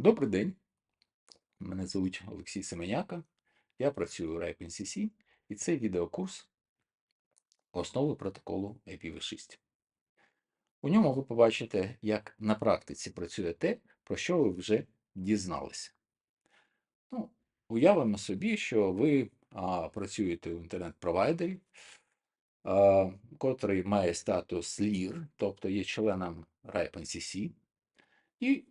Добрий день. Мене звуть Олексій Семеняка. Я працюю у RIPE-NCC, і це відеокурс основи протоколу IPv6. У ньому ви побачите, як на практиці працює те, про що ви вже дізналися. Ну, уявимо собі, що ви а, працюєте у інтернет-провайдері, котрий має статус LIR, тобто є членом RIPE-NCC, і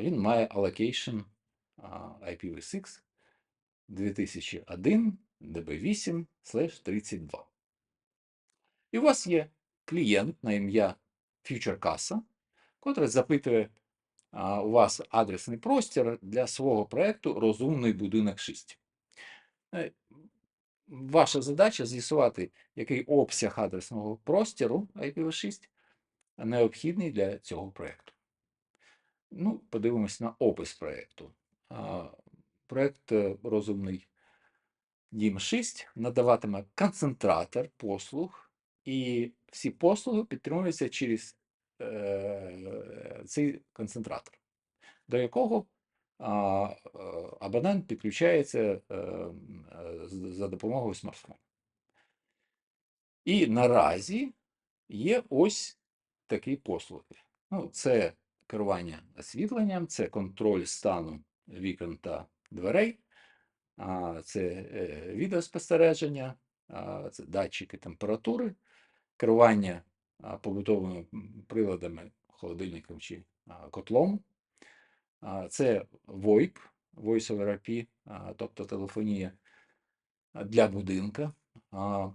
він має allocation а, IPv6 2001 db8 32. І у вас є клієнт на ім'я FutureCasa, котрий запитує у вас адресний простір для свого проєкту Розумний будинок 6. Е, Ваша задача з'ясувати, який обсяг адресного простіру IPv6 необхідний для цього проєкту. Ну, подивимось на опис проєкту. Проєкт е, Розумний Дім 6 надаватиме концентратор послуг, і всі послуги підтримуються через е, цей концентратор, до якого е, абонент підключається е, за допомогою смартфону. І наразі є ось такі послуги. Ну, це керування освітленням, це контроль стану вікон та дверей, це е, відеоспостереження, це датчики температури, керування побутовими приладами, холодильником чи котлом. Це VoIP, Voice over IP, тобто телефонія для будинка,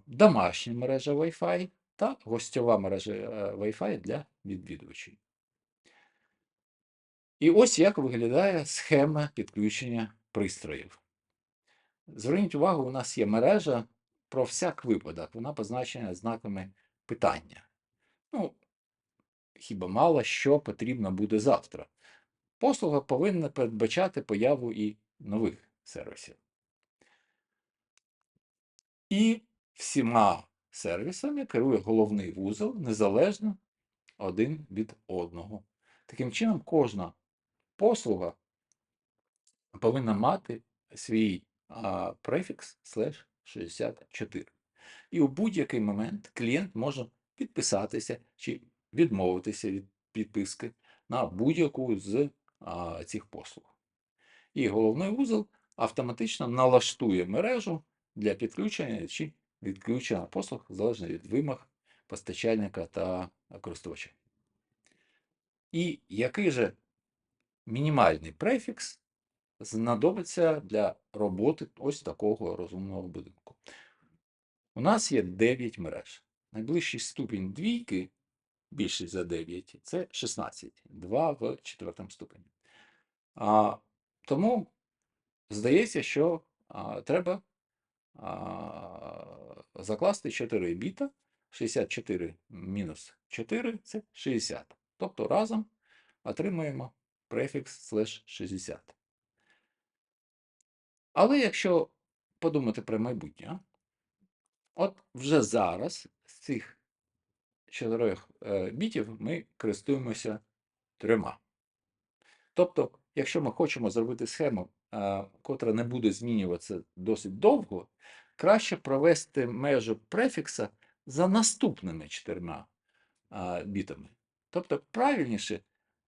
домашня мережа Wi-Fi та гостьова мережа е, Wi-Fi для відвідувачів. І ось як виглядає схема підключення пристроїв. Зверніть увагу, у нас є мережа про всяк випадок, вона позначена знаками питання. Ну, хіба мало що потрібно буде завтра. Послуга повинна передбачати появу і нових сервісів. І всіма сервісами керує головний вузол незалежно один від одного. Таким чином, кожна послуга повинна мати свій префікс слеш 64. І у будь-який момент клієнт може підписатися чи відмовитися від підписки на будь-яку з а, цих послуг. І головний вузол автоматично налаштує мережу для підключення чи відключення послуг залежно від вимог постачальника та користувача. І який же мінімальний префікс знадобиться для роботи ось такого розумного будинку. У нас є 9 мереж. Найближчий ступінь двійки, більший за 9, це 16, 2 в четвертому ступені. А, тому здається, що а, треба а, закласти 4 біта. 64 мінус 4 це 60. Тобто разом отримуємо префікс слеш 60. Але якщо подумати про майбутнє, от вже зараз з цих чотирьох е, бітів ми користуємося трьома. Тобто, якщо ми хочемо зробити схему, е, котра не буде змінюватися досить довго, краще провести межу префікса за наступними чотирма е, бітами. Тобто правильніше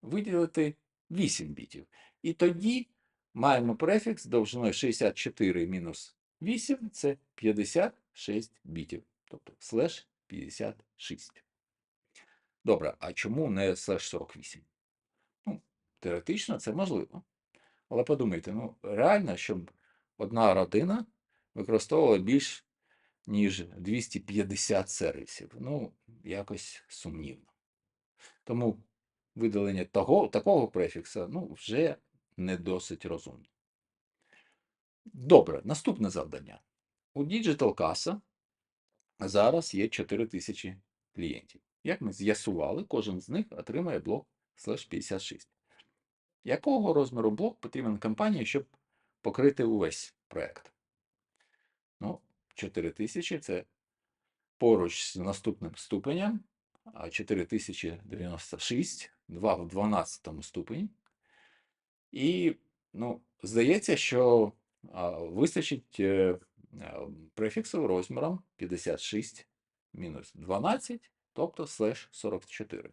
виділити 8 бітів. І тоді маємо префікс довжиною 64 мінус 8 це 56 бітів. Тобто слеш 56. Добре, а чому не слеш 48? Ну, теоретично це можливо. Але подумайте, ну, реально, щоб одна родина використовувала більш ніж 250 сервісів. Ну, якось сумнівно. Тому видалення того, такого префікса ну, вже не досить розумно. Добре, наступне завдання. У Digital Casa зараз є 4000 клієнтів. Як ми з'ясували, кожен з них отримає блок слеш 56. Якого розміру блок потрібен компанії, щоб покрити увесь проект? Ну, 4000 це поруч з наступним ступенем, а 4096, 2 в 12 ступені. І, ну, здається, що вистачить е, префіксу розміром 56 мінус 12, тобто слеш 44.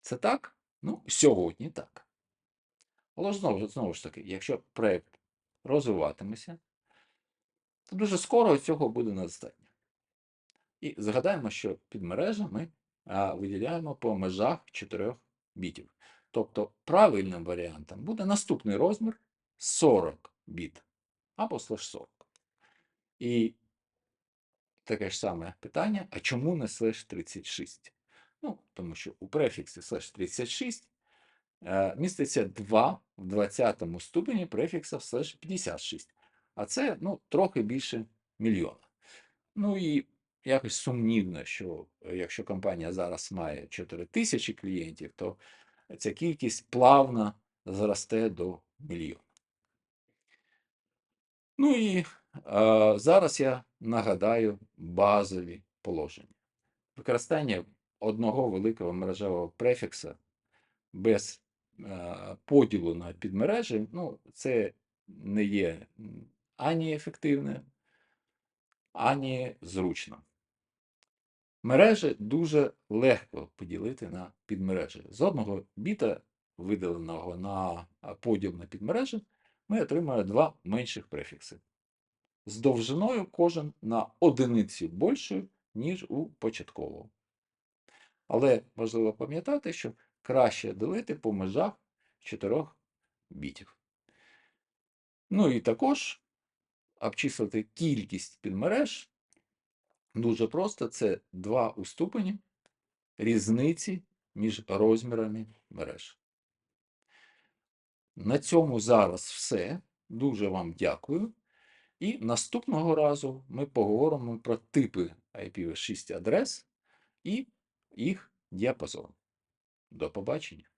Це так? Ну, сьогодні так. Але знову, знову ж таки, якщо проєкт розвиватиметься, то дуже скоро цього буде недостатньо. І згадаємо, що підмережа ми а, виділяємо по межах 4 бітів. Тобто правильним варіантом буде наступний розмір 40 біт або слеш 40. І таке ж саме питання: а чому не слеш 36? Ну, тому що у префіксі слеш 36 е, міститься 2 в 20 ступені префікса слеш 56. А це ну, трохи більше мільйона. Ну і якось сумнівно, що е, якщо компанія зараз має 4 тисячі клієнтів, то ця кількість плавно зросте до мільйона. Ну і е, зараз я нагадаю базові положення. Використання одного великого мережевого префікса без е, поділу на підмережі, ну, це не є ані ефективне, ані зручно. Мережі дуже легко поділити на підмережі. З одного біта, виділеного на поділ на підмережі, ми отримаємо два менших префікси. З довжиною кожен на одиницю більшою, ніж у початкового. Але важливо пам'ятати, що краще ділити по межах 4 бітів. Ну і також обчислити кількість підмереж дуже просто це два у ступені різниці між розмірами мереж. На цьому зараз все. Дуже вам дякую. І наступного разу ми поговоримо про типи IPv6 адрес і їх діапазон. До побачення!